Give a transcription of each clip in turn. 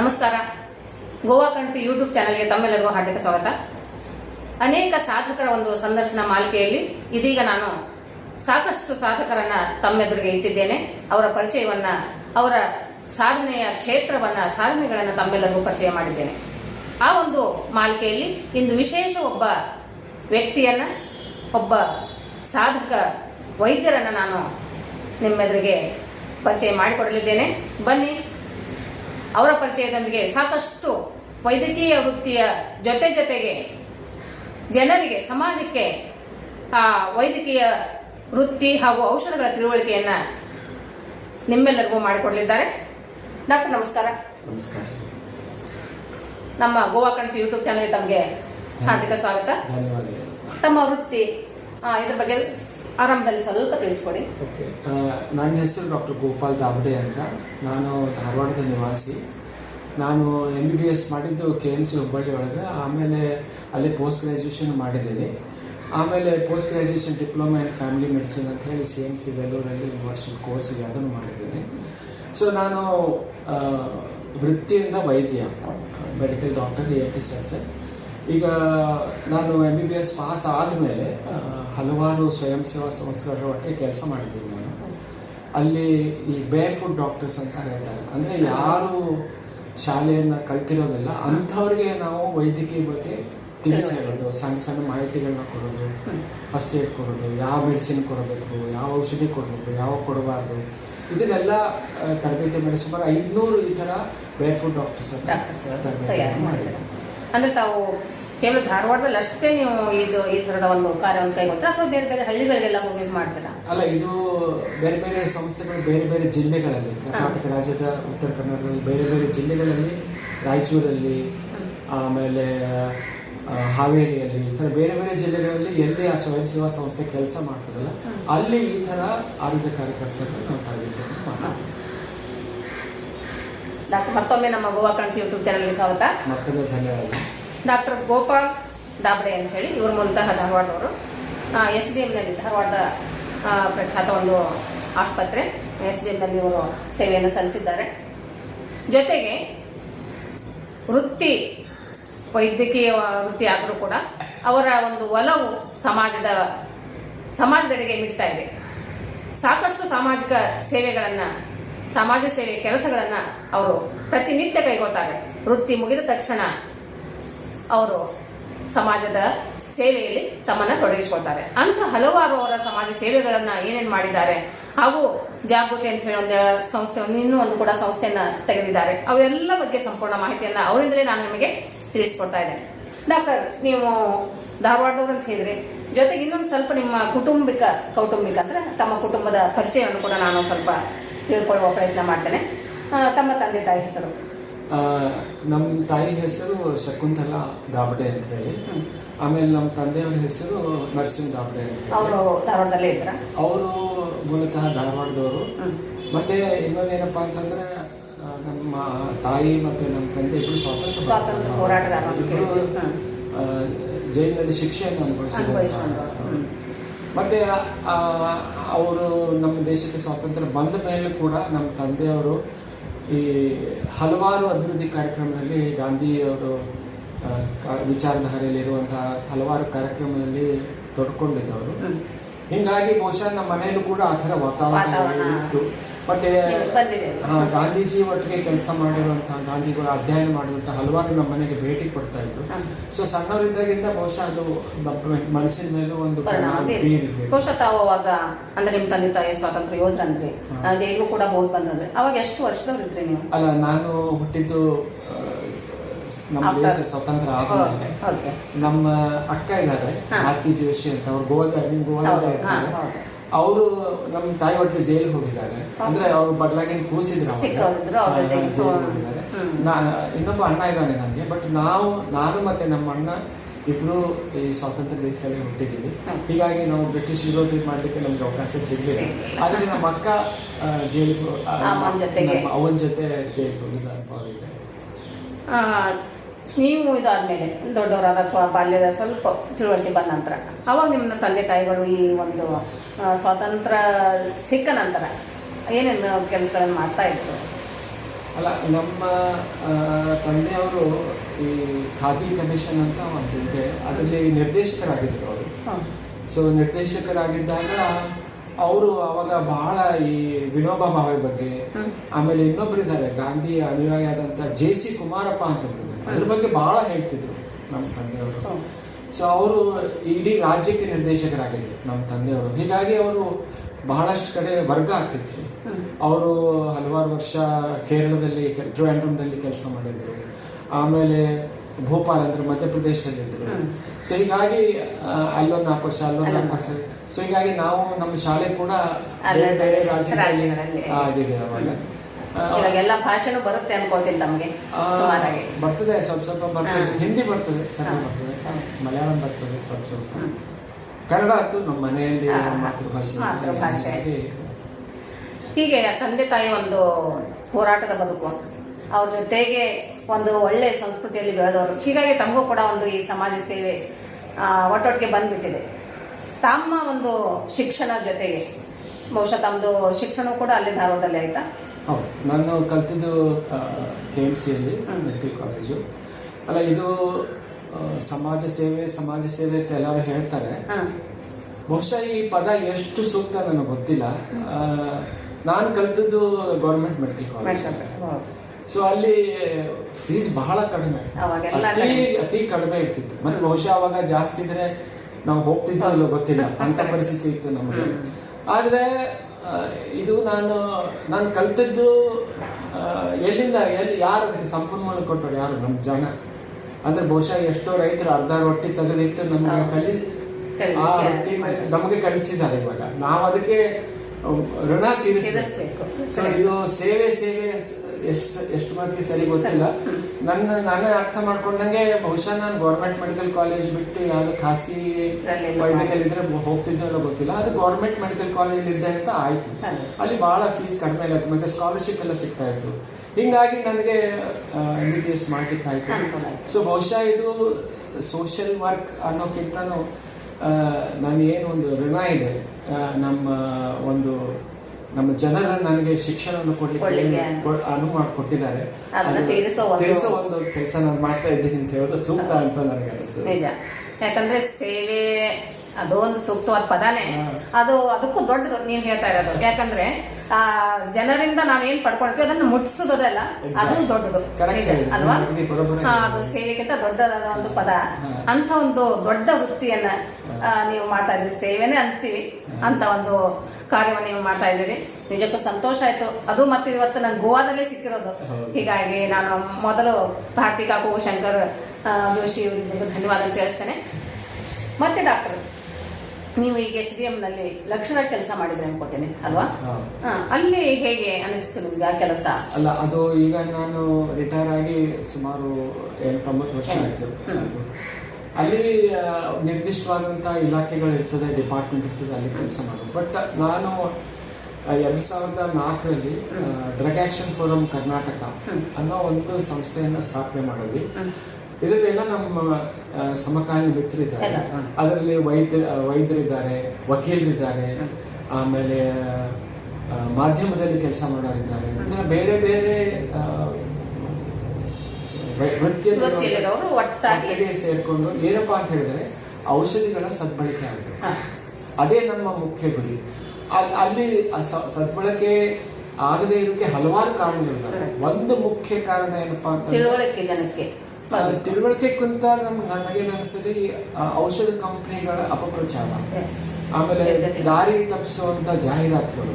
ನಮಸ್ಕಾರ. ಗೋವಾ ಕಂಠಿ ಯೂಟ್ಯೂಬ್ ಚಾನಲ್ಗೆ ತಮ್ಮೆಲ್ಲರಿಗೂ ಹಾರ್ದಿಕ ಸ್ವಾಗತ. ಅನೇಕ ಸಾಧಕರ ಒಂದು ಸಂದರ್ಶನ ಮಾಲಿಕೆಯಲ್ಲಿ ಇದೀಗ ನಾನು ಸಾಕಷ್ಟು ಸಾಧಕರನ್ನ ತಮ್ಮೆದುರಿಗೆ ಇಟ್ಟಿದ್ದೇನೆ. ಅವರ ಪರಿಚಯವನ್ನ, ಅವರ ಸಾಧನೆಯ ಕ್ಷೇತ್ರವನ್ನ, ಸಾಧನೆಗಳನ್ನು ತಮ್ಮೆಲ್ಲರಿಗೂ ಪರಿಚಯ ಮಾಡಿದ್ದೇನೆ. ಆ ಒಂದು ಮಾಲಿಕೆಯಲ್ಲಿ ಇಂದು ವಿಶೇಷ ಒಬ್ಬ ವ್ಯಕ್ತಿಯನ್ನ, ಒಬ್ಬ ಸಾಧಕ ವೈದ್ಯರನ್ನ ನಾನು ನಿಮ್ಮೆದುರಿಗೆ ಪರಿಚಯ ಮಾಡಿಕೊಡಲಿದ್ದೇನೆ. ಬನ್ನಿ ಅವರ ಪರಿಚಯದೊಂದಿಗೆ ಸಾಕಷ್ಟು ವೈದ್ಯಕೀಯ ವೃತ್ತಿಯ ಜೊತೆ ಜೊತೆಗೆ ಜನರಿಗೆ ಸಮಾಜಕ್ಕೆ ಆ ವೈದ್ಯಕೀಯ ವೃತ್ತಿ ಹಾಗೂ ಔಷಧಗಳ ತಿಳುವಳಿಕೆಯನ್ನ ನಿಮ್ಮೆಲ್ಲರಿಗೂ ಮಾಡಿಕೊಡಲಿದ್ದಾರೆ. ಡಾಕ್ಟರ್ ನಮಸ್ಕಾರ. ನಮಸ್ಕಾರ. ನಮ್ಮ ಗೋವಾ ಕಣ್ತಿ ಯೂಟ್ಯೂಬ್ ಚಾನಲ್ಗೆ ತಮಗೆ ಹಾರ್ದಿಕ ಸ್ವಾಗತ. ತಮ್ಮ ವೃತ್ತಿ ಇದ್ರ ಬಗ್ಗೆ ಆರಂಭದಲ್ಲಿ ಸ್ವಲ್ಪ ತಿಳಿಸ್ಕೊಡಿ. ಓಕೆ. ನನ್ನ ಹೆಸರು ಡಾಕ್ಟರ್ ಗೋಪಾಲ್ ದಾವಡೆ ಅಂತ. ನಾನು ಧಾರವಾಡದ ನಿವಾಸಿ. ನಾನು ಎಂ ಬಿ ಬಿ ಎಸ್ ಮಾಡಿದ್ದು ಕೆ ಎಂ ಸಿ ಹುಬ್ಬಳ್ಳಿ ಒಳಗೆ. ಆಮೇಲೆ ಅಲ್ಲಿ ಪೋಸ್ಟ್ ಗ್ರ್ಯಾಜುಯೇಷನ್ ಮಾಡಿದ್ದೀನಿ. ಆಮೇಲೆ post graduation diploma in family medicine ಅಂತ ಹೇಳಿ ಸಿ ಎಂ ಸಿ ವೆಲ್ಲೂರಲ್ಲಿ ಒಂದು ವರ್ಷದ ಕೋರ್ಸ್ ಇದೆ ಅದನ್ನು ಮಾಡಿದ್ದೀನಿ. ಸೊ ನಾನು ವೃತ್ತಿಯಿಂದ ವೈದ್ಯ medical doctor A T surgeon ಈಗ ನಾನು M B B S pass ಆದಮೇಲೆ ಹಲವಾರು ಸ್ವಯಂ ಸೇವಾ ಸಂಸ್ಥೆಗಳ ಒಟ್ಟಿಗೆ ಕೆಲಸ ಮಾಡಿದ್ದೀನಿ ನಾನು ಅಲ್ಲಿ ಈ ಬೇರ್ ಫುಡ್ ಡಾಕ್ಟರ್ಸ್ ಅಂತ ಹೇಳ್ತಾರೆ ಅಂದರೆ ಯಾರು ಶಾಲೆಯನ್ನು ಕಲ್ತಿರೋದಿಲ್ಲ ಅಂಥವ್ರಿಗೆ ನಾವು ವೈದ್ಯಕೀಯ ಬಗ್ಗೆ ತಿಳಿಸ್ತಾ ಇರೋದು. ಸಣ್ಣ ಸಣ್ಣ ಮಾಹಿತಿಗಳನ್ನ ಕೊಡೋದು ಫಸ್ಟ್ ಏಡ್ ಕೊಡೋದು ಯಾವ ಮೆಡಿಸಿನ್ ಕೊಡಬೇಕು ಯಾವ ಔಷಧಿ ಕೊಡಬೇಕು ಯಾವ ಕೊಡಬಾರ್ದು. ಇದನ್ನೆಲ್ಲ ತರಬೇತಿ ಮಾಡಿ ಸುಮಾರು ಐದುನೂರು ಈ ಥರ ಬೇರ್ ಫುಡ್ ಡಾಕ್ಟರ್ಸ್ ತರಬೇತಿ ಮಾಡಿದ್ದಾರೆ. ಅಂದ್ರೆ ತಾವು ಕೇವಲ ಧಾರವಾಡದಲ್ಲಿ ಅಷ್ಟೇ ನೀವು ಇದು ಈ ತರದ ಒಂದು ಕಾರ್ಯವನ್ನು ಕೈಗೊಳ್ತೀರಾ ಅಥವಾ ಬೇರೆ ಬೇರೆ ಹಳ್ಳಿಗಳಿಗೆಲ್ಲ ಹೋಗಿ ಮಾಡ್ತೀರಾ? ಅಲ್ಲ ಇದು ಬೇರೆ ಬೇರೆ ಸಂಸ್ಥೆಗಳು ಬೇರೆ ಬೇರೆ ಜಿಲ್ಲೆಗಳಲ್ಲಿ ಕರ್ನಾಟಕ ರಾಜ್ಯದ ಉತ್ತರ ಕರ್ನಾಟಕದಲ್ಲಿ ಬೇರೆ ಬೇರೆ ಜಿಲ್ಲೆಗಳಲ್ಲಿ ರಾಯಚೂರಲ್ಲಿ ಆಮೇಲೆ ಹಾವೇರಿಯಲ್ಲಿ ಈ ಥರ ಬೇರೆ ಬೇರೆ ಜಿಲ್ಲೆಗಳಲ್ಲಿ ಎಲ್ಲಿ ಆ ಸ್ವಯಂ ಸೇವಾ ಸಂಸ್ಥೆ ಕೆಲಸ ಮಾಡ್ತದಲ್ಲ ಅಲ್ಲಿ ಈ ಥರ ಆರೋಗ್ಯ ಕಾರ್ಯಕರ್ತರು ನಾವು ತರಬೇತಿಯನ್ನು ಮಾಡ್ತೀವಿ. ಡಾಕ್ಟರ್ ಮತ್ತೊಮ್ಮೆ ನಮ್ಮ ಗೋವಾ ಕಾಣ್ತಿ ಯೂಟ್ಯೂಬ್ ಚಾನಲ್ಗೆ ಸ್ವಾಗತ. ಮತ್ತೊಮ್ಮೆ ಧನ್ಯವಾದ ಡಾಕ್ಟರ್ ಗೋಪಾಲ್ ದಾಬ್ಡೆ ಅಂತ ಹೇಳಿ ಇವರು ಮೂಲತಃ ಧಾರವಾಡವರು ಎಸ್ ಡಿ ಎಮ್ನಲ್ಲಿ ಧಾರವಾಡದ ಪ್ರಖ್ಯಾತ ಒಂದು ಆಸ್ಪತ್ರೆ. ಎಸ್ ಡಿ ಎಮ್ನಲ್ಲಿ ಇವರು ಸೇವೆಯನ್ನು ಸಲ್ಲಿಸಿದ್ದಾರೆ. ಜೊತೆಗೆ ವೃತ್ತಿ, ವೈದ್ಯಕೀಯ ವೃತ್ತಿ ಆದರೂ ಕೂಡ ಅವರ ಒಂದು ಒಲವು ಸಮಾಜದ ಸಮಾಜದರಿಗೆ ಮಿಡ್ತಾ ಇದೆ. ಸಾಕಷ್ಟು ಸಾಮಾಜಿಕ ಸೇವೆಗಳನ್ನು, ಸಮಾಜ ಸೇವೆ ಕೆಲಸಗಳನ್ನು ಅವರು ಪ್ರತಿನಿತ್ಯ ಕೈಗೊಳ್ತಾರೆ. ವೃತ್ತಿ ಮುಗಿದ ತಕ್ಷಣ ಅವರು ಸಮಾಜದ ಸೇವೆಯಲ್ಲಿ ತಮ್ಮನ್ನ ತೊಡಗಿಸ್ಕೊಳ್ತಾರೆ. ಅಂತ ಹಲವಾರು ಅವರ ಸಮಾಜ ಸೇವೆಗಳನ್ನ ಏನೇನು ಮಾಡಿದ್ದಾರೆ, ಹಾಗೂ ಜಾಗೃತಿ ಅಂತ ಹೇಳಿ ಒಂದು ಸಂಸ್ಥೆ ಇನ್ನೂ ಒಂದು ಕೂಡ ಸಂಸ್ಥೆಯನ್ನ ತೆಗೆದಿದ್ದಾರೆ. ಅವೆಲ್ಲ ಬಗ್ಗೆ ಸಂಪೂರ್ಣ ಮಾಹಿತಿಯನ್ನ ಅವರಿಂದಲೇ ನಾನು ನಿಮಗೆ ತಿಳಿಸ್ಕೊಡ್ತಾ ಇದ್ದೇನೆ. ಡಾಕ್ಟರ್, ನೀವು ಧಾರವಾಡದವ್ರು ಅಂತ ಹೇಳಿದ್ರಿ. ಜೊತೆಗೆ ಇನ್ನೊಂದು ಸ್ವಲ್ಪ ನಿಮ್ಮ ಕುಟುಂಬಿಕ, ಕೌಟುಂಬಿಕ ಅಂದ್ರೆ ತಮ್ಮ ಕುಟುಂಬದ ಪರಿಚಯವನ್ನು ಕೂಡ ನಾನು ಸ್ವಲ್ಪ ತಿಳ್ಕೊಳ್ಳುವ ಪ್ರಯತ್ನ ಮಾಡ್ತೇನೆ. ತಮ್ಮ ತಂದೆ ತಾಯಿ ಹೆಸರು. ನಮ್ಮ ತಾಯಿ ಹೆಸರು ಶಕುಂತಲಾ ದಾಬಡೆ ಅಂತ ಹೇಳಿ. ಆಮೇಲೆ ನಮ್ಮ ತಂದೆಯವ್ರ ಹೆಸರು ನರಸಿಂಹ ದಾಬಡೆ ಅಂತ ಹೇಳಿ. ಅವರು ಧಾರವಾಡದಲ್ಲೇ ಇದ್ರ? ಅವರು ಮೂಲತಃ ಧಾರವಾಡದವರು. ಮತ್ತೆ ಏನಪ್ಪ ಅಂತಂದ್ರೆ ನಮ್ಮ ತಾಯಿ ಮತ್ತೆ ನಮ್ಮ ತಂದೆ ಇಬ್ಬರು ಸ್ವಾತಂತ್ರ್ಯ ಜೈಲಿನಲ್ಲಿ ಶಿಕ್ಷೆಯನ್ನು ಅನುಭವಿಸಿದ್ರು. ಮತ್ತೆ ಅವರು ನಮ್ಮ ದೇಶಕ್ಕೆ ಸ್ವಾತಂತ್ರ್ಯ ಬಂದ ಮೇಲೆ ಕೂಡ ನಮ್ಮ ತಂದೆಯವರು ಈ ಹಲವಾರು ಅಭಿವೃದ್ಧಿ ಕಾರ್ಯಕ್ರಮದಲ್ಲಿ ಗಾಂಧಿಯವರು ವಿಚಾರಧಾರೆಯಲ್ಲಿರುವಂತಹ ಹಲವಾರು ಕಾರ್ಯಕ್ರಮದಲ್ಲಿ ತೊಡ್ಕೊಂಡಿದ್ದವರು. ಹಿಂಗಾಗಿ ಬಹುಶಃ ನಮ್ಮ ಮನೆಯಲ್ಲೂ ಕೂಡ ಆ ಥರ ವಾತಾವರಣ. ಇತ್ತು ಮತ್ತೆ ಗಾಂಧೀಜಿ ಒಟ್ಟಿಗೆ ಕೆಲಸ ಮಾಡಿರುವಂತಹ ಗಾಂಧಿಗಳು ಅಧ್ಯಯನ ಮಾಡಿರುವಂತಹ ಹಲವಾರು ನಮ್ಮ ಮನೆಗೆ ಭೇಟಿ ಕೊಡ್ತಾ ಇದ್ರು. ಸೊ ಸಣ್ಣವರಿದ್ದಾಗಿಂದ ಬಹುಶಃ ಅದು ಮನಸ್ಸಿನ ಮೇಲೂ ಒಂದು. ಬಹುಶಃ ತಾವು ಅವಾಗ ಅಂದ್ರೆ ನಿಮ್ ತಂದೆ ತಾಯಿ ಸ್ವಾತಂತ್ರ್ಯ ಯೋಧರ ಅಂದ್ರೆ. ಜೈಲು ಜೈಲಿಗೂ ಕೂಡ ಹೋಗಿ ಬಂದ್ರೆ ಅವಾಗ ಎಷ್ಟು ವರ್ಷದವ್ರು ಇದ್ರಿ ನೀವು? ಅಲ್ಲ ನಾನು ಹುಟ್ಟಿದ್ದು ನಮ್ಮ ದೇಶ ಸ್ವತಂತ್ರ ಆದ್ಮೇಲೆ ನಮ್ಮ ಅಕ್ಕ ಇದ್ದಾರೆ ಆರ್ತಿ ಭಾರತಿ ಜೋಶಿ ಅಂತ. ಅವ್ರು ಗೋವಾದ ನಿಮ್ ಗೋವಾದ ಇರ್ತಾರೆ. ಹೌದು. ಅವರು ನಮ್ಮ ತಾಯಿ ಒಟ್ಟಿಗೆ ಜೈಲಿಗೆ ಹೋಗಿದ್ದಾರೆ. ಅಂದ್ರೆ ಅವರು ಬದಲಾಗಿ ಕೂಸಿದ್ರು ಹೋಗಿದ್ದಾರೆ. ನಾ ಇನ್ನೊಬ್ಬ ಅಣ್ಣ ಇದ್ದಾನೆ ನನಗೆ. ಬಟ್ ನಾವು ನಾನು ಮತ್ತೆ ನಮ್ಮ ಅಣ್ಣ ಇಬ್ರು ಈ ಸ್ವಾತಂತ್ರ್ಯ ದೇಶದಲ್ಲಿ ಹುಟ್ಟಿದ್ದೀವಿ. ಹೀಗಾಗಿ ನಾವು ಬ್ರಿಟಿಷ್ ವಿರೋಧಿ ಮಾಡಲಿಕ್ಕೆ ನಮ್ಗೆ ಅವಕಾಶ ಸಿಗಲಿಲ್ಲ. ಆದ್ರೆ ನಮ್ಮ ಅಕ್ಕ ಜೈಲ್ ಜೈಲಿಗೆ ಅವನ ಜೊತೆ ಜೈಲಿಗೆ ಹೋಗಿದ್ದಾರೆ. ಅನುಭವ ಇದೆ ಆ, ನೀವು ಇದಾದ್ಮೇಲೆ ದೊಡ್ಡವರಾದ ಅಥವಾ ಬಾಲ್ಯದ ಸ್ವಲ್ಪ ತಿಳುವಳಿಕೆ ಬಂದ ನಂತರ ಅವಾಗ ನಿಮ್ಮ ತಂದೆ ತಾಯಿಗಳು ಈ ಒಂದು ಸ್ವಾತಂತ್ರ್ಯ ಸಿಕ್ಕ ನಂತರ ಏನೇನು ಕೆಲಸಗಳನ್ನು ಮಾಡ್ತಾ ಇದ್ರು? ಅಲ್ಲ ನಮ್ಮ ತಂದೆಯವರು ಈ ಖಾದಿ ಕಮಿಷನ್ ಅಂತ ಒಂದಿದೆ ಅದರಲ್ಲಿ ನಿರ್ದೇಶಕರಾಗಿದ್ದರು ಅವರು. ಸೊ ನಿರ್ದೇಶಕರಾಗಿದ್ದಾಗ ಅವರು ಅವಾಗ ಬಹಳ ಈ ವಿನೋಬಾ ಭಾವೆ ಬಗ್ಗೆ ಆಮೇಲೆ ಇನ್ನೊಬ್ರು ಇದ್ದಾರೆ ಗಾಂಧಿ ಅನುಯಾಯಿ ಆದಂತ ಜೆ ಸಿ ಕುಮಾರಪ್ಪ ಅಂತ ಅದ್ರ ಬಗ್ಗೆ ಬಹಳ ಹೇಳ್ತಿದ್ರು ನಮ್ಮ ತಂದೆಯವರು. ಸೊ ಅವರು ಇಡೀ ರಾಜ್ಯಕ್ಕೆ ನಿರ್ದೇಶಕರಾಗಿದ್ರು ನಮ್ಮ ತಂದೆಯವರು. ಹೀಗಾಗಿ ಅವರು ಬಹಳಷ್ಟು ಕಡೆ ವರ್ಗ ಆಗ್ತಿದ್ರು. ಅವರು ಹಲವಾರು ವರ್ಷ ಕೇರಳದಲ್ಲಿ ಟ್ರಿವಾಂಡ್ರಮ್ದಲ್ಲಿ ಕೆಲಸ ಮಾಡಿದ್ರು. ಆಮೇಲೆ ಭೋಪಾಲ್ ಅಂದ್ರೆ ಮಧ್ಯಪ್ರದೇಶದಲ್ಲಿ ಇದ್ರು ಸೊ ಹೀಗಾಗಿ ಅಲ್ಲೊಂದು ನಾಲ್ಕು ವರ್ಷ ಅಲ್ಲೊಂದು ನಾಲ್ಕು ವರ್ಷ ಸೊ ಹೀಗಾಗಿ ನಾವು ನಮ್ಮ ಶಾಲೆ ಕೂಡ ಬೇರೆ ಬೇರೆ ರಾಜ್ಯಗಳಲ್ಲಿ. ಆಗಿದೆ ಅವಾಗ ಭಾಷೆನೂ ಬರುತ್ತೆ ಅನ್ಕೊಳ್ತೀನಿ ನಮಗೆ ಸುಮಾರಾಗಿ ಬರ್ತದೆ ಸ್ವಲ್ಪ ಸ್ವಲ್ಪ ಬರ್ತದೆ ಹಿಂದಿ ಬರ್ತದೆ ಚೆನ್ನಾಗಿ. ಬರ್ತದೆ. ಮಲಯಾಳಂ ಬರ್ತದೆ ಸ್ವಲ್ಪ ಸ್ವಲ್ಪ. ಕನ್ನಡ ಅಂತೂ ನಮ್ಮ ಮನೆಯಲ್ಲಿ. ಮಾತೃಭಾಷೆ ಮಾತೃಭಾಷೆ. ಹೀಗೆ ತಂದೆ ತಾಯಿ ಒಂದು ಹೋರಾಟದ ಬದುಕು ಅವ್ರ ಜೊತೆಗೆ ಒಂದು ಒಳ್ಳೆ ಸಂಸ್ಕೃತಿಯಲ್ಲಿ ಬೆಳೆದವರು ಹೀಗಾಗಿ ತಮಗೂ ಕೂಡ ಒಂದು ಈ ಸಮಾಜ ಸೇವೆ ಒಟ್ಟೊಟ್ಟಿಗೆ ಬಂದ್ಬಿಟ್ಟಿದೆ ತಮ್ಮ ಒಂದು ಶಿಕ್ಷಣ ಜೊತೆಗೆ ಬಹುಶಃ ತಮ್ಮದು ಶಿಕ್ಷಣ ಕೂಡ ಅಲ್ಲಿ ಧಾರವಾಡದಲ್ಲಿ ಆಯ್ತಾ? ಹೌದು. ನಾನು ಕಲ್ತಿದ್ದು ಕೆ ಎಂ ಸಿಯಲ್ಲಿ. ಮೆಡಿಕಲ್ ಕಾಲೇಜು ಅಲ್ಲ ಇದು ಸಮಾಜ ಸೇವೆ ಸಮಾಜ ಸೇವೆ ಅಂತ ಎಲ್ಲರೂ ಹೇಳ್ತಾರೆ. ಬಹುಶಃ ಈ ಪದ ಎಷ್ಟು ಸೂಕ್ತ ನನಗೆ ಗೊತ್ತಿಲ್ಲ. ನಾನು ಕಲ್ತಿದ್ದು ಗೌರ್ಮೆಂಟ್ ಮೆಡಿಕಲ್ ಕಾಲೇಜ್ ಸೊ ಅಲ್ಲಿ ಫೀಸ್ ಬಹಳ ಕಡಿಮೆ. ಅತಿ ಅತಿ ಕಡಿಮೆ ಇರ್ತಿತ್ತು. ಮತ್ತೆ ಬಹುಶಃ ಅವಾಗ ಜಾಸ್ತಿ ಇದ್ರೆ ನಾವು ಹೋಗ್ತಿದ್ದೋ ಇಲ್ಲೋ ಗೊತ್ತಿಲ್ಲ. ಅಂತ ಪರಿಸ್ಥಿತಿ ಇತ್ತು ನಮಗೆ. ಆದರೆ ಇದು ನಾನು ನಾನು ಕಲ್ತಿದ್ದು ಎಲ್ಲಿಂದ ಎಲ್ಲಿ ಯಾರು ಅದಕ್ಕೆ ಸಂಪನ್ಮೂಲ ಕೊಟ್ಟರು ಯಾರು? ನಮ್ಮ ಜನ. ಅಂದ್ರೆ ಬಹುಶಃ ಎಷ್ಟೋ ರೈತರು ಅರ್ಧ ರೊಟ್ಟಿ ತೆಗೆದಿಟ್ಟು ನಮಗೆ ಕಲಿ- ಆ ರೊಟ್ಟಿ ನಮಗೆ ಕಲಿಸಿದ್ದಾರೆ ಇವಾಗ. ನಾವು ಅದಕ್ಕೆ ಋಣ ತೀರಿಸಬೇಕು. ಸೊ ಇದು ಸೇವೆ ಸೇವೆ ಎಷ್ಟು ಎಷ್ಟು ಮಟ್ಟಿಗೆ ಸರಿ ಗೊತ್ತಿಲ್ಲ. ನನ್ನ ನಾನೇ ಅರ್ಥ ಮಾಡ್ಕೊಂಡಂಗೆ ಬಹುಶಃ ನಾನು ಗೌರ್ಮೆಂಟ್ ಮೆಡಿಕಲ್ ಕಾಲೇಜ್ ಬಿಟ್ಟು ಯಾವ್ದು ಖಾಸಗಿ ವೈದ್ಯಕಲ್ ಇದ್ರೆ ಹೋಗ್ತಿದ್ದೆ ಅನ್ನೋ ಗೊತ್ತಿಲ್ಲ. ಅದು ಗೌರ್ಮೆಂಟ್ ಮೆಡಿಕಲ್ ಕಾಲೇಜ್ ಇದ್ದೆ ಅಂತ ಆಯ್ತು. ಅಲ್ಲಿ ಬಹಳ ಫೀಸ್ ಕಡಿಮೆ ಆಗುತ್ತೆ ಮತ್ತೆ ಸ್ಕಾಲರ್ಶಿಪ್ ಎಲ್ಲ ಸಿಗ್ತಾ ಇತ್ತು. ಹಿಂಗಾಗಿ ನನಗೆ ಎಂ ಬಿ ಬಿ ಎಸ್ ಮಾಡ್ಲಿಕ್ಕೆ ಆಯ್ತು. ಸೊ ಬಹುಶಃ ಇದು ಸೋಷಿಯಲ್ ವರ್ಕ್ ಅನ್ನೋಕ್ಕಿಂತನೂ ನಾನು ಏನು ಒಂದು ಋಣ ಇದೆ. ನಮ್ಮ ಒಂದು ನಮ್ಮ ಜನರ ನನಗೆ ಶಿಕ್ಷಣವನ್ನು ಕೊಡ್ಲಿಕ್ಕೆ ಅನುವು ಮಾಡಿಕೊಟ್ಟಿದ್ದಾರೆ. ಅದು ಒಂದು- ಕೆಲಸ ನಾನು ಮಾಡ್ತಾ ಇದ್ದೀನಿ ಅಂತ ಹೇಳೋದು ಸೂಕ್ತ ಅಂತ ನನಗೆ ಅನಿಸ್ತದೆ. ನಿಜ. ಯಾಕಂದ್ರೆ ಸೇವೆ ಅದೊಂದು ಸೂಕ್ತವಾದ ಪದಾನೇ. ಅದು ಅದಕ್ಕೂ ದೊಡ್ಡದು ನೀವು ಹೇಳ್ತಾ ಇರೋದು. ಯಾಕಂದ್ರೆ ಆ ಜನರಿಂದ ನಾವೇನ್ ಪಡ್ಕೊಳ್ತೀವಿ ಅದನ್ನ ಮುಟ್ಸೋದಲ್ಲ ಅದು ದೊಡ್ಡದು. ಅಲ್ವಾ? ಅದು ಸೇವೆಗಿಂತ ದೊಡ್ಡದಾದ ಒಂದು ಪದ. ಅಂತ ಒಂದು ದೊಡ್ಡ ವೃತ್ತಿಯನ್ನ ನೀವು ಮಾಡ್ತಾ ಇದ್ದೀರಿ. ಸೇವೆನೇ ಅಂತೀವಿ. ಅಂತ ಒಂದು ಕಾರ್ಯವನ್ನು ನೀವು ಮಾಡ್ತಾ ಇದ್ದೀರಿ. ನಿಜಕ್ಕೂ ಸಂತೋಷ ಆಯ್ತು. ಅದು ಮತ್ತೆ ಇವತ್ತು ನಾನು ಗೋವಾದಲ್ಲೇ ಸಿಕ್ಕಿರೋದು. ಹೀಗಾಗಿ ನಾನು ಮೊದಲು ಭಾರತಿ ಕಾಕು ಶಂಕರ್ ಜೋಶಿ ಅವರಿಗೆ ಧನ್ಯವಾದ ತಿಳಿಸ್ತೇನೆ ಮತ್ತೆ ಡಾಕ್ಟರ್. ನೀವು ಈಗ ಎಸ್ ಡಿ ಎಂನಲ್ಲಿ ಲಕ್ಷಣ ಕೆಲಸ ಮಾಡಿದ್ರೆ ಅನ್ಕೋತೇನೆ ಅಲ್ವಾ? ಅಲ್ಲಿ ಹೇಗೆ ಅನಿಸ್ತು ನಿಮ್ಗೆ ಆ ಕೆಲಸ? ಅಲ್ಲ ಅದು ಈಗ ನಾನು ರಿಟೈರ್ ಆಗಿ ಸುಮಾರು ಎಂಟೊಂಬತ್ತು ವರ್ಷ ಆಯ್ತು. ಅಲ್ಲಿ ನಿರ್ದಿಷ್ಟವಾದಂಥ ಇಲಾಖೆಗಳು ಇರ್ತದೆ ಡಿಪಾರ್ಟ್ಮೆಂಟ್ ಇರ್ತದೆ ಅಲ್ಲಿ ಕೆಲಸ ಮಾಡೋದು. ಬಟ್ ನಾನು ಎರಡು ಸಾವಿರದ ನಾಲ್ಕರಲ್ಲಿ ಡ್ರಗ್ ಆಕ್ಷನ್ ಫೋರಮ್ ಕರ್ನಾಟಕ. ಅನ್ನೋ ಒಂದು ಸಂಸ್ಥೆಯನ್ನು ಸ್ಥಾಪನೆ ಮಾಡಿದ್ವಿ. ಇದರಲ್ಲೆಲ್ಲ ನಮ್ಮ ಸಮಕಾಲೀನ ಮಿತ್ರರಿದ್ದಾರೆ ಅದರಲ್ಲಿ ವೈದ್ಯ ವೈದ್ಯರಿದ್ದಾರೆ ವಕೀಲರಿದ್ದಾರೆ ಆಮೇಲೆ ಮಾಧ್ಯಮದಲ್ಲಿ ಕೆಲಸ ಮಾಡೋರಿದ್ದಾರೆ. ಬೇರೆ ಬೇರೆ ವೃತ್ತಿಯಲ್ಲಿ ಸೇರಿಕೊಂಡು ಏನಪ್ಪಾ ಅಂತ ಹೇಳಿದ್ರೆ ಔಷಧಿಗಳ ಸದ್ಬಳಕೆ ಆಗುತ್ತೆ ಅದೇ ನಮ್ಮ ಮುಖ್ಯ ಗುರಿ. ಅಲ್- ಅಲ್ಲಿ ಸದ್ಬಳಕೆ ಆಗದೆ ಇರೋಕ್ಕೆ ಹಲವಾರು ಕಾರಣಗಳಿದ್ದಾವೆ. ಒಂದು ಮುಖ್ಯ ಕಾರಣ ಏನಪ್ಪಾ ಅಂತ ಜನಕ್ಕೆ. ಆ, ಕುಂತ ನಮ್ಗೆ ನನಗೇನು ಅನಿಸ್ತದೆ ಈ ಔಷಧ ಕಂಪನಿಗಳ ಅಪಪ್ರಚಾರ. ಆಮೇಲೆ ದಾರಿ ತಪ್ಪಿಸುವಂತ ಜಾಹೀರಾತುಗಳು.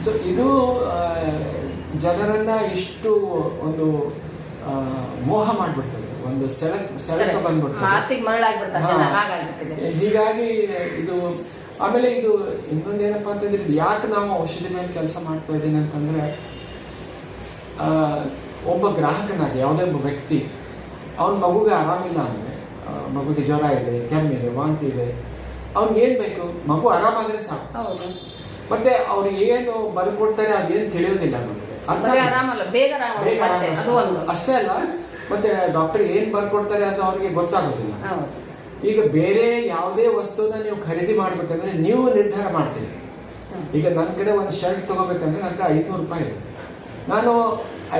ಸೊ ಇದು ಜನರನ್ನ ಇಷ್ಟು ಒಂದು ಮೋಹ ಮಾಡ್ಬಿಡ್ತದೆ. ಒಂದು ಸೆಳೆತ ಸೆಳೆತ ಬಂದ್ಬಿಡ್ತದೆ. ಹೀಗಾಗಿ ಇದು ಆಮೇಲೆ ಇದು ಇನ್ನೊಂದೇನಪ್ಪಾ ಅಂತಂದ್ರೆ ಇದು ಯಾಕೆ ನಾವು ಔಷಧಿ ಮೇಲೆ ಕೆಲಸ ಮಾಡ್ತಾ ಇದ್ದೀನಿ ಅಂತಂದ್ರೆ ಆ, ಒಬ್ಬ ಗ್ರಾಹಕನಾಗಿ ಯಾವುದೇ ಒಬ್ಬ ವ್ಯಕ್ತಿ ಅವನ ಮಗುಗೆ ಆರಾಮಿಲ್ಲ ಅಂದ್ರೆ ಮಗುಗೆ ಜ್ವರ ಇದೆ ಕೆಮ್ಮಿದೆ ವಾಂತಿ ಇದೆ. ಅವ್ನಿಗೇನು ಏನ್ ಬೇಕು? ಮಗು ಆರಾಮಾಗಿದ್ರೆ ಸಾಕು. ಮತ್ತೆ ಅವ್ರು ಏನು ಬರ್ಕೊಡ್ತಾರೆ ಅದೇನು ತಿಳಿಯೋದಿಲ್ಲ ನಮಗೆ. ಅಷ್ಟೇ ಅಲ್ಲ ಮತ್ತೆ ಡಾಕ್ಟರ್ ಏನ್ ಬರ್ಕೊಡ್ತಾರೆ ಅಂತ ಅವ್ರಿಗೆ ಗೊತ್ತಾಗೋದಿಲ್ಲ. ಈಗ ಬೇರೆ ಯಾವುದೇ ವಸ್ತುನ ನೀವು ಖರೀದಿ ಮಾಡ್ಬೇಕಂದ್ರೆ ನೀವು ನಿರ್ಧಾರ ಮಾಡ್ತೀರಿ. ಈಗ ನನ್ನ ಕಡೆ ಒಂದು ಶರ್ಟ್ ತಗೋಬೇಕಂದ್ರೆ ನನ್ನ ಕಡೆ ಐದ್ನೂರು ರೂಪಾಯಿ ಇದೆ. ನಾನು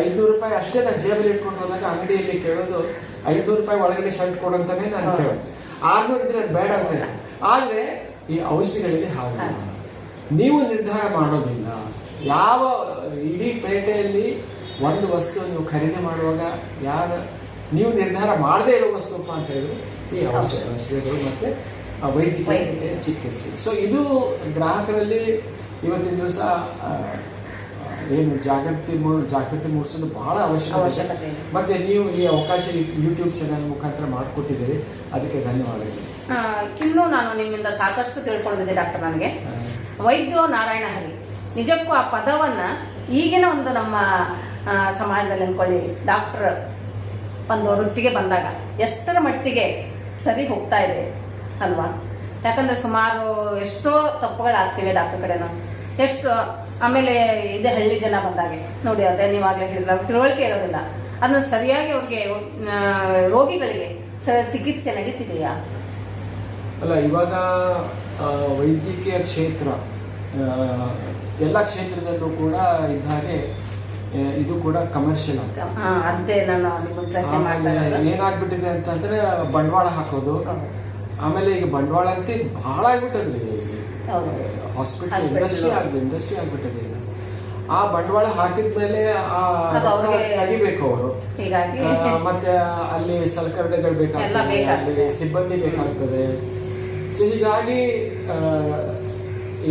ಐದ್ನೂರು ರೂಪಾಯಿ ಅಷ್ಟೇ ನಾನು ಜೇಬಲ್ಲಿ ಇಟ್ಕೊಂಡು ಹೋದಾಗ ಅಂಗಡಿಯಲ್ಲಿ ಕೇಳೋದು ಐದ್ನೂರು ರೂಪಾಯಿ ಒಳಗಡೆ ಶರ್ಟ್ ಕೊಡಂತಾನೆ ನಾನು. ಕೇಳೋದು ಆರ್ನೂರು ಇದ್ರೆ ಅದು ಬೇಡ ಅಂತ. ಆದ್ರೆ ಈ ಔಷಧಿಗಳಿಗೆ ಹಾಗಲ್ಲ ಹಾಗೆ. ನೀವು ನಿರ್ಧಾರ ಮಾಡೋದಿಲ್ಲ ಯಾವ ಇಡೀ ಪೇಟೆಯಲ್ಲಿ ಒಂದು ವಸ್ತು ನೀವು ಖರೀದಿ ಮಾಡುವಾಗ ಯಾರ ನೀವು ನಿರ್ಧಾರ ಮಾಡದೇ ಇರೋ ವಸ್ತುಪ್ಪ ಅಂತ ಹೇಳಿದ್ರು ಈ ಔಷಧ ಔಷಧಿಗಳು ಮತ್ತೆ ಆ ವೈದ್ಯಕೀಯ. ಚಿಕಿತ್ಸೆ ಸೊ ಇದು ಗ್ರಾಹಕರಲ್ಲಿ ಇವತ್ತಿನ ದಿವಸ ಏನು ಜಾಗೃತಿ ಜಾಗೃತಿ ಮೂಡಿಸೋದು ಬಹಳ ಅವಶ್ಯಕತೆ ಇದೆ. ಮತ್ತೆ ನೀವು ಈ ಅವಕಾಶ ಯೂಟ್ಯೂಬ್ ಚಾನೆಲ್ ಮುಖಾಂತರ ಮಾಡಿಕೊಟ್ಟಿದ್ದೀರಿ. ಅದಕ್ಕೆ ಧನ್ಯವಾದಗಳು. ಇನ್ನು ನಾನು ನಿಮ್ಮಿಂದ ಸಾಕಷ್ಟು ತಿಳ್ಕೊಂಡಿದ್ದೆ ಡಾಕ್ಟರ್ ನನಗೆ. ವೈದ್ಯ ವೈದ್ಯೋ ನಾರಾಯಣ ಹರಿ. ನಿಜಕ್ಕೂ ಆ ಪದವನ್ನ ಈಗಿನ ಒಂದು ನಮ್ಮ ಸಮಾಜದಲ್ಲಿ ಅನ್ಕೊಳ್ಳಿ. ಡಾಕ್ಟರ್ ಒಂದು ವೃತ್ತಿಗೆ ಬಂದಾಗ ಎಷ್ಟರ ಮಟ್ಟಿಗೆ ಸರಿ ಹೋಗ್ತಾ ಇದೆ ಅಲ್ವಾ? ಯಾಕಂದ್ರೆ ಸುಮಾರು ಎಷ್ಟೋ ತಪ್ಪುಗಳಾಗ್ತಿವೆ ಡಾಕ್ಟರ್ ಕಡೆನೂ. ಎಷ್ಟು ಆಮೇಲೆ ಇದೇ ಹಳ್ಳಿ ಜನ ಬಂದಾಗೆ. ನೋಡಿ ಅದೇ ನೀವಾಗಲೇ ಹೇಳಿದ್ರೆ ಅವ್ರಿಗೆ ತಿಳುವಳಿಕೆ ಇರೋದಿಲ್ಲ. ಅದನ್ನ ಸರಿಯಾಗಿ ಅವ್ರಿಗೆ ರೋಗಿಗಳಿಗೆ ಚಿಕಿತ್ಸೆ ನಡೀತಿದೆಯಾ? ಅಲ್ಲ ಇವಾಗ ವೈದ್ಯಕೀಯ ಕ್ಷೇತ್ರ ಎಲ್ಲ ಕ್ಷೇತ್ರದಲ್ಲೂ ಕೂಡ ಇದ್ದ ಹಾಗೆ ಇದು ಕೂಡ ಕಮರ್ಷಿಯಲ್ ಏನಾಗ್ಬಿಟ್ಟಿದೆ ಅಂತಂದ್ರೆ ಬಂಡವಾಳ ಹಾಕೋದು. ಆಮೇಲೆ ಈಗ ಬಂಡವಾಳ ಅಂತ ಬಹಳ ಆಗ್ಬಿಟ್ಟದ್ರಿ ಹೌದು. ಹಾಸ್ಪಿಟಲ್ ಇಂಡಸ್ಟ್ರಿ ಆಗಿದೆ ಇಂಡಸ್ಟ್ರಿ ಆಗ್ಬಿಟ್ಟದೆ ಈಗ. ಆ ಬಂಡವಾಳ ಹಾಕಿದ್ಮೇಲೆ ಆ ಅದು ತೆಗಿಬೇಕು ಅವರು. ಮತ್ತೆ ಅಲ್ಲಿ ಸಲಕರಣೆಗಳು ಬೇಕಾಗ್ತದೆ. ಅಲ್ಲಿ ಸಿಬ್ಬಂದಿ ಬೇಕಾಗ್ತದೆ. ಸೊ ಹೀಗಾಗಿ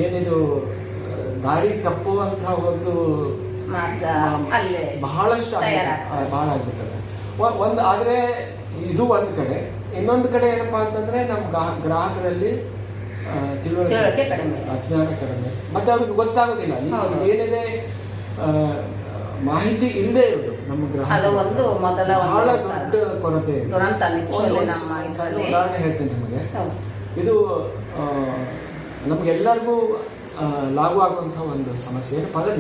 ಏನಿದು ದಾರಿ ತಪ್ಪುವಂತಹ ಒಂದು ಬಹಳಷ್ಟು. ಬಹಳ ಆಗ್ಬಿಟ್ಟದೆ. ಒಂದು ಆದ್ರೆ ಇದು ಒಂದ್ ಕಡೆ ಇನ್ನೊಂದು ಕಡೆ ಏನಪ್ಪಾ ಅಂತಂದ್ರೆ ನಮ್ಮ ಗ್ರಾಹ- ಗ್ರಾಹಕರಲ್ಲಿ ತಿಳುವಳಿಕೆ. ಅಜ್ಞಾನ ಕಡಿಮೆ ಮತ್ತೆ ಅವ್ರಿಗೆ ಗೊತ್ತಾಗೋದಿಲ್ಲ. ಏನಿದೆ ಮಾಹಿತಿ ಇಲ್ಲದೆ ಇರೋದು ನಮ್ಮ ಗ್ರಾಹಕ ಬಹಳ. ದೊಡ್ಡ ಕೊರತೆ ಉದಾಹರಣೆ ಹೇಳ್ತೇನೆ ನಿಮಗೆ ಇದು ನಮ್ಗೆಲ್ಲರಿಗೂ ಲಾಗು ಆಗುವಂತಹ ಒಂದು ಸಮಸ್ಯೆ ಏನಪ್ಪ ಅಂದ್ರೆ.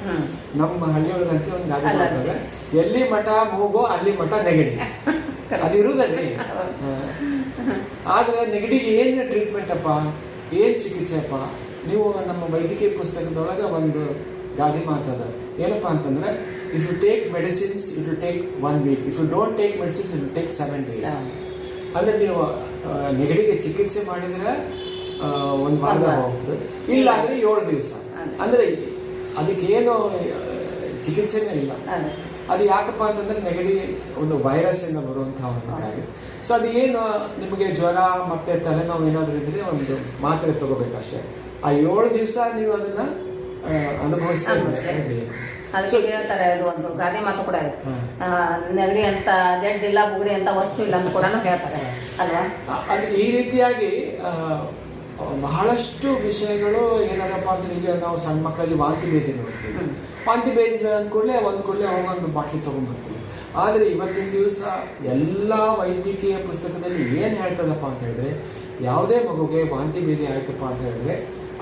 ಹ್ಮ್. ನಮ್ಮ ಹಳ್ಳಿಯೊಳಗಂತೆ ಒಂದು ಗಾದೆ ಮಾಡ್ತಾರೆ ಎಲ್ಲಿ ಮಠ ಮೂಗೋ ಅಲ್ಲಿ ಮಠ ನೆಗಡಿ ಅದು ಇರುವುದಲ್ಲಿ ಆದ್ರೆ ನೆಗಡಿಗೆ ಏನು ಟ್ರೀಟ್ಮೆಂಟ್ ಅಪ್ಪ? ಏನ್ ಚಿಕಿತ್ಸೆ ಅಪ್ಪ? ನೀವು ನಮ್ಮ ವೈದ್ಯಕೀಯ ಪುಸ್ತಕದೊಳಗೆ ಒಂದು ಗಾದೆ ಮಾತದ. ಏನಪ್ಪ ಅಂತಂದ್ರೆ if you take medicines it will take one week if you don't take medicines it will take seven days. ಅಂದ್ರೆ ನೀವು ನೆಗಡಿಗೆ ಚಿಕಿತ್ಸೆ ಮಾಡಿದ್ರೆ ಒಂದು ವಾರ. ಹೋಗ್ತದೆ ಇಲ್ಲ ಅಂದ್ರೆ ಏಳು ದಿವಸ. ಅಂದರೆ ಅದಕ್ಕೇನು ಚಿಕಿತ್ಸೆನೇ ಇಲ್ಲ. ಅದೇ. ಯಾಕಪ್ಪ ಅಂತಂದ್ರೆ ನೆಗಡಿ ಒಂದು ವೈರಸ್ ಇಂದ ಬರುವಂತಹ ಒಂದು ಕಾಯಿಲೆ ಸೊ ಅದು ಏನು ನಿಮಗೆ ಜ್ವರ ಮತ್ತೆ ತಲೆನೋವು ಏನಾದರೂ ಇದ್ರೆ ಒಂದು ಮಾತ್ರೆ ತಗೋಬೇಕಷ್ಟೇ. ಆ ಏಳು ದಿವಸ ನೀವು ಅದನ್ನ ಅನುಭವಿಸ್ತಾ ಅನುಭವಿಸ್ತಾ ಅದಕ್ಕೆ ಹೇಳ್ತಾರೆ ಅದು ಒಂದು ಗಾದೆ ಮಾತು ಕೂಡ ಇದೆ. ನೆಗಡಿ ಅಂತ ಜಡ್ ಇಲ್ಲ ಬುಗುಡಿ ಅಂತ ವಸ್ತು ಇಲ್ಲ ಅಂತ ಕೂಡ ಹೇಳ್ತಾರೆ. ಅಲ್ವಾ? ಅದು ಈ ರೀತಿಯಾಗಿ ಬಹಳಷ್ಟು ವಿಷಯಗಳು ಏನದಪ್ಪ ಅಂದ್ರೆ ಈಗ ನಾವು ಸಣ್ಣ ಮಕ್ಕಳಲ್ಲಿ ವಾಂತಿ ಭೇದಿ ನೋಡ್ತೀವಿ. ವಾಂತಿ ಭೇದಿ ಅಂದ್ಕೊಳ್ಳೆ ಒಂದು ಕೂಡಲೇ ಒಂದು ಬಾಟ್ಲಿ ತೊಗೊಂಡ್ಬರ್ತೀವಿ. ಆದರೆ ಇವತ್ತಿನ ದಿವಸ ಎಲ್ಲ ವೈದ್ಯಕೀಯ ಪುಸ್ತಕದಲ್ಲಿ ಏನು ಹೇಳ್ತದಪ್ಪ ಅಂತ ಹೇಳಿದ್ರೆ ಯಾವುದೇ ಮಗುಗೆ ವಾಂತಿ ಭೇದಿ ಆಯ್ತಪ್ಪ ಅಂತ ಹೇಳಿದ್ರೆ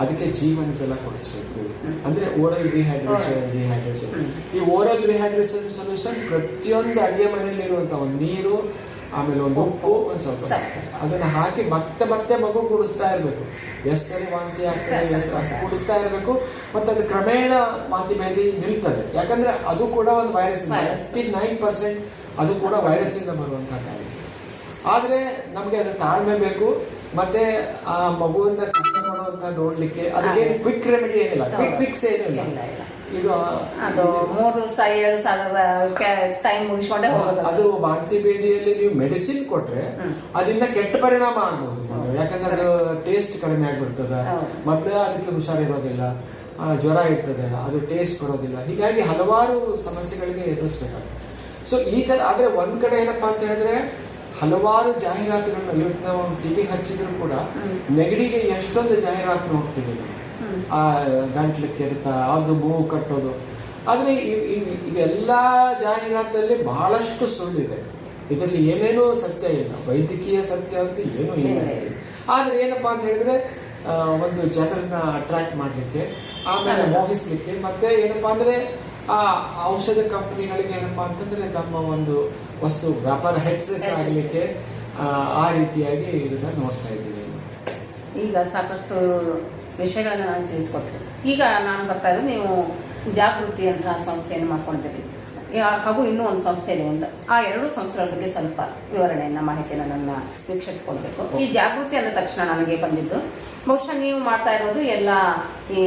ಅದಕ್ಕೆ ಜೀವನ ಜಲ ಕೊಡಿಸ್ಬೇಕು. ಅಂದರೆ ಓರಲ್ ರಿಹೈಡ್ರೇಷನ್ ರಿಹೈಡ್ರೇಷನ್. ಈ ಓರಲ್ ರಿಹೈಡ್ರೇಷನ್ ಸೊಲ್ಯೂಷನ್ ಪ್ರತಿಯೊಂದು ಅಡುಗೆ ಮನೆಯಲ್ಲಿರುವಂಥ ಒಂದು ನೀರು ಆಮೇಲೆ ಒಂದು ಉಪ್ಪು ಒಂದು ಸ್ವಲ್ಪ ಅದನ್ನ ಹಾಕಿ ಮತ್ತೆ ಮತ್ತೆ ಮಗು ಕುಡಿಸ್ತಾ ಇರಬೇಕು. ಎಸ್ ಸರಿ ವಾಂತಿ ಆಗ್ತದೆ ಎಸ್ ಸರಿ ಕುಡಿಸ್ತಾ ಇರಬೇಕು ಮತ್ತೆ ಅದು ಕ್ರಮೇಣ ವಾಂತಿ ಭೇದಿ ನಿಲ್ತದೆ. ಯಾಕಂದ್ರೆ ಅದು ಕೂಡ ಒಂದು ವೈರಸ್ ನೈನ್ಟಿ ನೈನ್ ಪರ್ಸೆಂಟ್ ಅದು ಕೂಡ ವೈರಸ್ ಇಂದ ಬರುವಂತಹ ಕಾಯಿಲೆ ಆದ್ರೆ ನಮಗೆ ಅದು ತಾಳ್ಮೆ ಬೇಕು. ಮತ್ತೆ ಆ ಮಗುವನ್ನ ಕಷ್ಟಪಡುವಂತ ನೋಡ್ಲಿಕ್ಕೆ ಅದಕ್ಕೆ ಕ್ವಿಕ್ ರೆಮಿಡಿ ಏನಿಲ್ಲ. ಕ್ವಿಕ್ ಫಿಕ್ಸ್ ಏನಿಲ್ಲ. ಇದು ಅದು ಮೂರು ಏಳು ಟೈಮ್ ಮುಗಿಸ್ಕೊಂಡೆ ಅದು ಬಾಣತಿ ಬೇದಿಯಲ್ಲಿ ನೀವು ಮೆಡಿಸಿನ್ ಕೊಟ್ರೆ. ಅದರಿಂದ ಕೆಟ್ಟ ಪರಿಣಾಮ ಆಗ್ಬೋದು. ಯಾಕಂದ್ರೆ ಅದು ಟೇಸ್ಟ್ ಕಡಿಮೆ ಆಗ್ಬಿಡ್ತದ. ಮತ್ತೆ ಮೊದಲೇ ಅದಕ್ಕೆ ಹುಷಾರಿರೋದಿಲ್ಲ. ಜ್ವರ ಇರ್ತದೆ. ಅದು ಟೇಸ್ಟ್ ಬರೋದಿಲ್ಲ. ಹೀಗಾಗಿ ಹಲವಾರು ಸಮಸ್ಯೆಗಳಿಗೆ ಎದುರಿಸ್ಬೇಕಾಗ್ತದೆ. ಸೊ ಈ ತರ ಆದ್ರೆ ಒಂದ್ ಕಡೆ ಏನಪ್ಪಾ ಅಂತ ಹೇಳಿದ್ರೆ ಹಲವಾರು ಜಾಹೀರಾತುಗಳನ್ನ ಇವತ್ತು ನಾವು ಟಿವಿ ಹಚ್ಚಿದ್ರು ಕೂಡ ನೆಗಡಿಗೆ ಎಷ್ಟೊಂದು ಜಾಹೀರಾತು ಹೋಗ್ತೀವಿ ಆ ಗಂಟ್ಲು ಕೆರೆತ ಅದು ಮೂವು ಕಟ್ಟೋದು. ಆದರೆ ಇವ್- ಇವ್- ಇವೆಲ್ಲ ಜಾಹೀರಾತಲ್ಲಿ ಬಹಳಷ್ಟು ಸುಳ್ಳಿದೆ. ಇದರಲ್ಲಿ ಏನೇನೂ ಸತ್ಯ ಇಲ್ಲ. ವೈದ್ಯಕೀಯ ಸತ್ಯ ಅಂತ ಏನೂ ಇಲ್ಲ. ಆದ್ರೆ ಏನಪ್ಪಾ ಅಂತ ಹೇಳಿದ್ರೆ ಒಂದು ಜನರನ್ನ ಅಟ್ರಾಕ್ಟ್ ಮಾಡಲಿಕ್ಕೆ ಆಮೇಲೆ. ಮೋಹಿಸ್ಲಿಕ್ಕೆ ಮತ್ತೆ ಏನಪ್ಪಾ ಅಂದ್ರೆ ಆ ಔಷಧ ಕಂಪನಿಗಳಿಗೆ ಏನಪ್ಪಾ ಅಂತಂದ್ರೆ ತಮ್ಮ ಒಂದು ವಸ್ತು ವ್ಯಾಪಾರ ಹೆಚ್ಚಾಗಲಿಕ್ಕೆ ಆ ರೀತಿಯಾಗಿ ಇದನ್ನ ನೋಡ್ತಾ ಇದ್ದೀವಿ. ಈಗ ಸಾಕಷ್ಟು ವಿಷಯಗಳನ್ನ ನಾನು ತಿಳಿಸ್ಕೊಟ್ರಿ. ಈಗ ನಾನು ಬರ್ತಾ ಇರೋದು ನೀವು ಜಾಗೃತಿ ಅಂತ ಸಂಸ್ಥೆಯನ್ನು ಮಾಡ್ಕೊಂಡಿದ್ದೀರಿ ಹಾಗೂ ಇನ್ನೂ ಒಂದು ಸಂಸ್ಥೆ ಇದೆ ಒಂದು. ಆ ಎರಡು ಸಂಸ್ಥೆಗಳ ಬಗ್ಗೆ ಸ್ವಲ್ಪ ವಿವರಣೆಯನ್ನ ಮಾಹಿತಿಯನ್ನು ನನ್ನ ವೀಕ್ಷಿಸ್ಕೊಳ್ಬೇಕು ಕೊಡಬೇಕು ಈ ಜಾಗೃತಿ ಅಂದ ತಕ್ಷಣ ನನಗೆ ಬಂದಿದ್ದು ಬಹುಶಃ ನೀವು ಮಾಡ್ತಾ ಇರೋದು ಎಲ್ಲ ಈ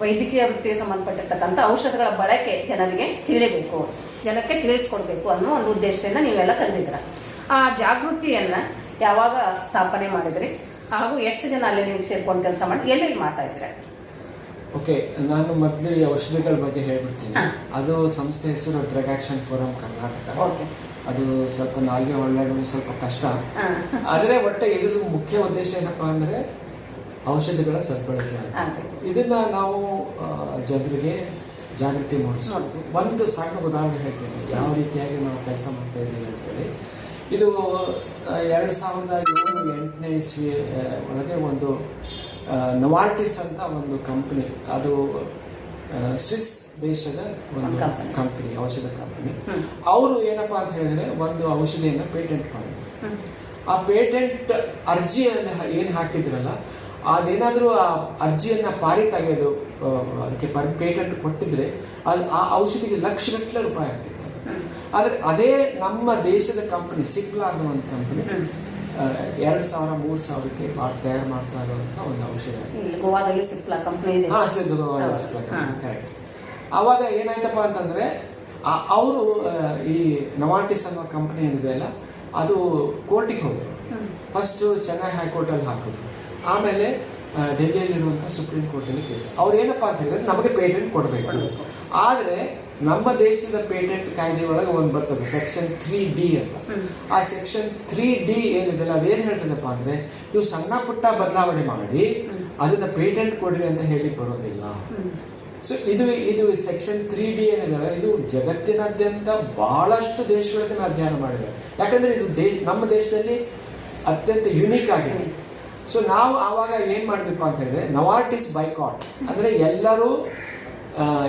ವೈದ್ಯಕೀಯ ವೃತ್ತಿಗೆ ಸಂಬಂಧಪಟ್ಟಿರ್ತಕ್ಕಂಥ ಔಷಧಗಳ ಬಳಕೆ ಜನರಿಗೆ ತಿಳಿಬೇಕು ಜನಕ್ಕೆ ತಿಳಿಸ್ಕೊಡ್ಬೇಕು ಅನ್ನೋ ಒಂದು ಉದ್ದೇಶದಿಂದ ನೀವೆಲ್ಲ ತಂದಿದ್ದೀರ. ಆ ಜಾಗೃತಿಯನ್ನ ಯಾವಾಗ ಸ್ಥಾಪನೆ ಮಾಡಿದ್ರಿ? ಹಾಗೂ ಎಷ್ಟು ಜನ ಅಲ್ಲಿ ನೀವು ಸೇರ್ಕೊಂಡು ಕೆಲಸ ಮಾಡಿ ಎಲ್ಲೆಲ್ಲಿ ಮಾಡ್ತಾ ಇದ್ರೆ ಓಕೆ ನಾನು ಮೊದಲು ಈ ಔಷಧಿಗಳ ಬಗ್ಗೆ ಹೇಳ್ಬಿಡ್ತೀನಿ. ಅದು ಸಂಸ್ಥೆ ಹೆಸರು drug action forum Karnataka. Okay ಅದು ಸ್ವಲ್ಪ ನಾಲ್ಗೆ ಒಳ್ಳೆಯದು ಸ್ವಲ್ಪ ಕಷ್ಟ. ಆದರೆ ಒಟ್ಟೆ ಇದ್ರ ಮುಖ್ಯ ಉದ್ದೇಶ ಏನಪ್ಪಾ ಅಂದರೆ ಔಷಧಿಗಳ ಸದ್ಬಳಕೆ. ಇದನ್ನು ನಾವು ಜನರಿಗೆ ಜಾಗೃತಿ ಮೂಡಿಸಬೇಕು. ಒಂದು ಸಣ್ಣ ಉದಾಹರಣೆ ಹೇಳ್ತೀನಿ. ಯಾವ ರೀತಿಯಾಗಿ ನಾವು ಕೆಲಸ ಮಾಡ್ತಾ ಇದ್ದೀವಿ ಅಂತ ಹೇಳಿ. ಇದು ಎರಡು ಸಾವಿರದ ಏಳು ಎಂಟನೇ ಇಸ್ವಿ ಒಳಗೆ ಒಂದು ನವಾರ್ಟಿಸ್ ಅಂತ ಒಂದು ಕಂಪ್ನಿ ಅದು ಸ್ವಿಸ್ ದೇಶದ ಒಂದು ಕಂಪನಿ ಔಷಧ ಕಂಪನಿ ಅವರು ಏನಪ್ಪಾ ಅಂತ ಹೇಳಿದ್ರೆ ಒಂದು ಔಷಧಿಯನ್ನು ಪೇಟೆಂಟ್ ಮಾಡಿದ್ರು. ಆ ಪೇಟೆಂಟ್ ಅರ್ಜಿಯನ್ನು ಏನು ಹಾಕಿದ್ರಲ್ಲ ಅದೇನಾದರೂ ಆ ಅರ್ಜಿಯನ್ನು ಪಾರಿ ತೆಗೆದು ಅದಕ್ಕೆ ಪರ್ ಪೇಟೆಂಟ್ ಕೊಟ್ಟಿದ್ರೆ ಅದು ಆ ಔಷಧಿಗೆ ಲಕ್ಷಗಟ್ಟಲೆ ರೂಪಾಯಿ ಆಗ್ತಿತ್ತು. ಆದರೆ ಅದೇ ನಮ್ಮ ದೇಶದ ಕಂಪನಿ ಸಿಪ್ಲಾ ಅನ್ನುವಂಥ ಒಂದು ಕಂಪನಿ. ಎರಡು ಸಾವಿರ ಮೂರು ಸಾವಿರಕ್ಕೆ ಭಾಳ ತಯಾರು ಮಾಡ್ತಾ ಇರುವಂಥ ಒಂದು ಔಷಧ. ಹಾಂ ಗೋವಾದಲ್ಲೂ ಸಿಪ್ಲಾ ಕಂಪ್ನಿ ಹಾ ಸಿದ್ದು. ಸಿಪ್ಲಾ. ಕರೆಕ್ಟ್ ಆವಾಗ ಏನಾಯ್ತಪ್ಪ ಅಂತಂದ್ರೆ ಅವರು ಈ ನವಾಟಿಸ್ ಅನ್ನೋ ಕಂಪನಿ ಏನಿದೆ ಅಲ್ಲ ಅದು ಕೋರ್ಟಿಗೆ ಹೋದರು. ಫಸ್ಟು ಫಸ್ಟ್ ಚೆನ್ನೈ ಹೈಕೋರ್ಟಲ್ಲಿ ಹಾಕಿದ್ರು. ಆಮೇಲೆ ಡೆಲ್ಲಿಯಲ್ಲಿ ಡೆಲ್ಲಿಯಲ್ಲಿರುವಂಥ ಸುಪ್ರೀಂ ಕೋರ್ಟಲ್ಲಿ ಕೇಸ್ ಅವ್ರು ಏನಪ್ಪ ಅಂತ ಹೇಳಿದ್ರೆ ನಮಗೆ ಪೇಟೆಂಟ್ ಕೊಡಬೇಕು. ಆದರೆ, ನಮ್ಮ ದೇಶದ ಪೇಟೆಂಟ್ ಕಾಯ್ದೆ ಒಳಗೆ ಒಂದು ಬರ್ತದೆ, ಸೆಕ್ಷನ್ ತ್ರೀ ಡಿ ಅಂತ ಆ ಸೆಕ್ಷನ್ ತ್ರೀ ಡಿ ಏನಿದೆಲ್ಲ ಅದೇನು ಹೇಳ್ತದಪ್ಪ ಅಂದ್ರೆ, ನೀವು ಸಣ್ಣ ಪುಟ್ಟ ಬದಲಾವಣೆ ಮಾಡಿ, ಅದನ್ನ ಪೇಟೆಂಟ್ ಕೊಡ್ರಿ ಅಂತ ಹೇಳಿ ಬರೋದಿಲ್ಲ. ಸೊ ಇದು ಇದು ಸೆಕ್ಷನ್ ತ್ರೀ ಡಿ ಏನಿದೆ, ಇದು ಜಗತ್ತಿನಾದ್ಯಂತ ಬಹಳಷ್ಟು ದೇಶಗಳಿಗೆ ನಾವು ಅಧ್ಯಯನ ಮಾಡಿದೆ ಯಾಕಂದ್ರೆ ಇದು ದೇಶ ನಮ್ಮ ದೇಶದಲ್ಲಿ ಅತ್ಯಂತ ಯುನೀಕ್ ಆಗಿದೆ ಸೊ ನಾವು ಆವಾಗ ಏನ್ ಮಾಡಿದ್ವಿಪ್ಪ ಅಂತ ಹೇಳಿದ್ರೆ ನವಾರ್ಟಿಸ್ ಬೈಕಾಟ್ ಅಂದ್ರೆ ಎಲ್ಲರೂ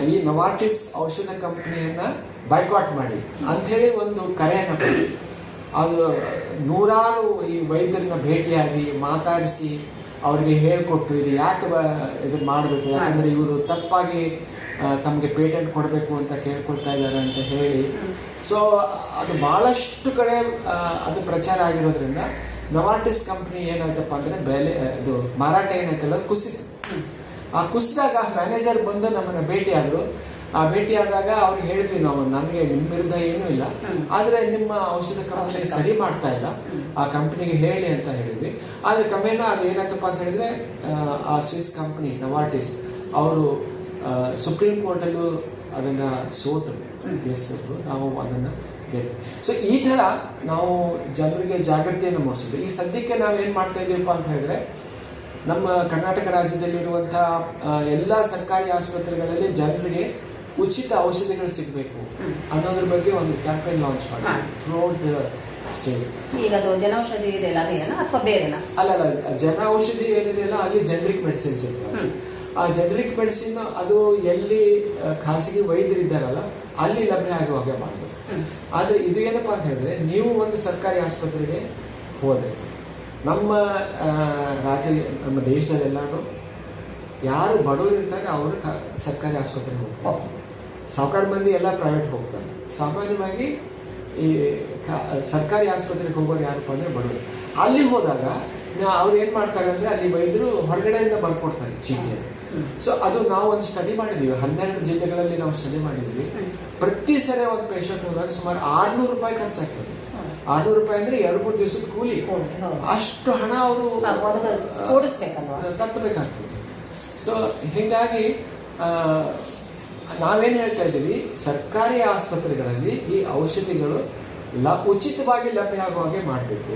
ಈ ನವಾರ್ಟಿಸ್ ಔಷಧ ಕಂಪನಿಯನ್ನ ಬೈಕಾಟ್ ಮಾಡಿ. ಅಂಥೇಳಿ ಒಂದು ಕರೆಯನ್ನ ಕೊಡಿ ಅದು ನೂರಾರು ಈ ವೈದ್ಯರನ್ನ ಭೇಟಿಯಾಗಿ ಮಾತಾಡಿಸಿ ಅವರಿಗೆ ಹೇಳ್ಕೊಟ್ಟು ಇದು ಯಾಕೆ ಇದು ಮಾಡಬೇಕು? ಯಾಕಂದ್ರೆ ಇವರು ತಪ್ಪಾಗಿ ತಮಗೆ ಪೇಟೆಂಟ್ ಕೊಡಬೇಕು ಅಂತ ಕೇಳ್ಕೊಳ್ತಾ ಇದ್ದಾರೆ ಅಂತ ಹೇಳಿ. ಸೊ ಅದು ಬಹಳಷ್ಟು ಕಡೆ ಅದು ಪ್ರಚಾರ ಆಗಿರೋದ್ರಿಂದ ನವಾಟಿಸ್ ಕಂಪ್ನಿ ಏನಾಯ್ತಪ್ಪ ಅಂದ್ರೆ ಬೆಲೆ ಇದು ಮಾರಾಟ ಏನಾಯ್ತಲ್ಲ ಕುಸಿತು. ಆ ಕುಸಿದಾಗ ಮ್ಯಾನೇಜರ್ ಬಂದು ನಮ್ಮನ್ನ ಆದ್ರು. ಆ ಭೇಟಿಯಾದಾಗ ಅವ್ರು ಹೇಳಿದ್ವಿ ನಾವು ನನಗೆ ನಿಮ್ಮ ವಿರುದ್ಧ ಏನೂ ಇಲ್ಲ. ಆದರೆ ನಿಮ್ಮ ಔಷಧ ಕಂಪನಿ ಸರಿ ಮಾಡ್ತಾ ಇಲ್ಲ. ಆ ಕಂಪ್ನಿಗೆ ಹೇಳಿ ಅಂತ ಹೇಳಿದ್ವಿ. ಆದ್ರೆ ಕ್ರಮೇಣ ಅದು ಏನಾಯ್ತಪ್ಪ ಅಂತ ಹೇಳಿದ್ರೆ ಆ, ಸ್ವಿಸ್ ಕಂಪ್ನಿ ನವಾರ್ಟಿಸ್ ಅವರು ಸುಪ್ರೀಂ ಕೋರ್ಟಲ್ಲೂ ಅದನ್ನ ಸೋತರು. ಕೇಸ್ ಸೋತರು. ನಾವು ಅದನ್ನ ಸೊ ಈ ತರ ನಾವು ಜನರಿಗೆ ಜಾಗೃತಿಯನ್ನು ಮೂಡಿಸಿದ್ವಿ ಈ ಸದ್ಯಕ್ಕೆ ನಾವೇನು ಮಾಡ್ತಾ ಇದ್ದೀವಪ್ಪ ಅಂತ ಹೇಳಿದ್ರೆ ನಮ್ಮ ಕರ್ನಾಟಕ ರಾಜ್ಯದಲ್ಲಿರುವಂಥ ಎಲ್ಲ ಸರ್ಕಾರಿ ಆಸ್ಪತ್ರೆಗಳಲ್ಲಿ ಜನರಿಗೆ ಉಚಿತ ಔಷಧಿಗಳು ಸಿಗಬೇಕು ಅನ್ನೋದ್ರ ಬಗ್ಗೆ ಒಂದು ಕ್ಯಾಂಪೇನ್ ಲಾಂಚ್ ಮಾಡಿ. ಥ್ರೂಔಟ್ ದ ಸ್ಟೇಟ್ ಈಗ ಅದು ಜನೌಷಧಿ ಇದೆಯಲ್ಲ ಅದೇನಾ ಅಥವಾ ಬೇರೆನಾ ಅಲ್ಲ ಅಲ್ಲ ಜನ ಔಷಧಿ ಏನಿದೆಯಲ್ಲ ಅಲ್ಲಿ ಜನರಿಕ್ ಮೆಡಿಸಿನ್ಸ್ ಇರ್ತವೆ. ಆ ಜನರಿಕ್ ಮೆಡಿಸಿನ್ ಅದು ಎಲ್ಲಿ ಖಾಸಗಿ ವೈದ್ಯರಿದ್ದಾರಲ್ಲ ಅಲ್ಲಿ ಲಭ್ಯ ಆಗುವಾಗ ಹ್ಮ್. ಆದ್ರೆ ಇದು ಏನಪ್ಪಾ ಅಂತ ಹೇಳಿದ್ರೆ, ನೀವು ಒಂದು ಸರ್ಕಾರಿ ಆಸ್ಪತ್ರೆಗೆ ಹೋದ್ರೆ, ನಮ್ಮ ರಾಜ್ಯ ನಮ್ಮ ದೇಶದಲ್ಲೆಲ್ಲಾನು ಯಾರು ಬಡವರಿರ್ತಾರೆ ಅವರು ಸರ್ಕಾರಿ ಆಸ್ಪತ್ರೆಗೆ ಹೋಗ್ತಾರೆ. ಸಾವುಕಾರ ಮಂದಿ ಎಲ್ಲ ಪ್ರೈವೇಟ್ ಹೋಗ್ತಾರೆ. ಸಾಮಾನ್ಯವಾಗಿ ಈ ಸರ್ಕಾರಿ ಆಸ್ಪತ್ರೆಗೆ ಹೋಗೋದು ಯಾರಪ್ಪ ಅಂದರೆ ಬಡವರು. ಅಲ್ಲಿ ಹೋದಾಗ ಅವ್ರು ಏನು ಮಾಡ್ತಾರೆ ಅಂದರೆ ಅಲ್ಲಿ ವೈದ್ಯರು ಹೊರಗಡೆಯಿಂದ ಬರ್ಕೊಡ್ತಾರೆ ಚೀಟಿಯನ್ನು ಸೊ ಅದು ನಾವು ಒಂದು ಸ್ಟಡಿ ಮಾಡಿದ್ದೀವಿ ಹನ್ನೆರಡು ಜಿಲ್ಲೆಗಳಲ್ಲಿ ನಾವು ಸ್ಟಡಿ ಮಾಡಿದ್ದೀವಿ ಪ್ರತಿ ಸರಿ ಒಂದು ಪೇಷಂಟ್ ಹೋದಾಗ ಸುಮಾರು ಆರ್ನೂರು ರೂಪಾಯಿ ಖರ್ಚಾಗ್ತದೆ. ಆರ್ನೂರು ರೂಪಾಯಿ ಅಂದ್ರೆ ಎರಡು ಮೂರು ದಿವಸದ ಕೂಲಿ. ಅಷ್ಟು ಹಣ ಅವರು ತತ್ತಬೇಕಾಗ್ತದೆ ಸೊ ಹೀಗಾಗಿ ನಾವೇನು ಹೇಳ್ತಾ ಇದ್ದೀವಿ? ಸರ್ಕಾರಿ ಆಸ್ಪತ್ರೆಗಳಲ್ಲಿ ಈ ಔಷಧಿಗಳು ಲ ಉಚಿತವಾಗಿ ಲಭ್ಯ ಆಗುವ ಹಾಗೆ ಮಾಡಬೇಕು.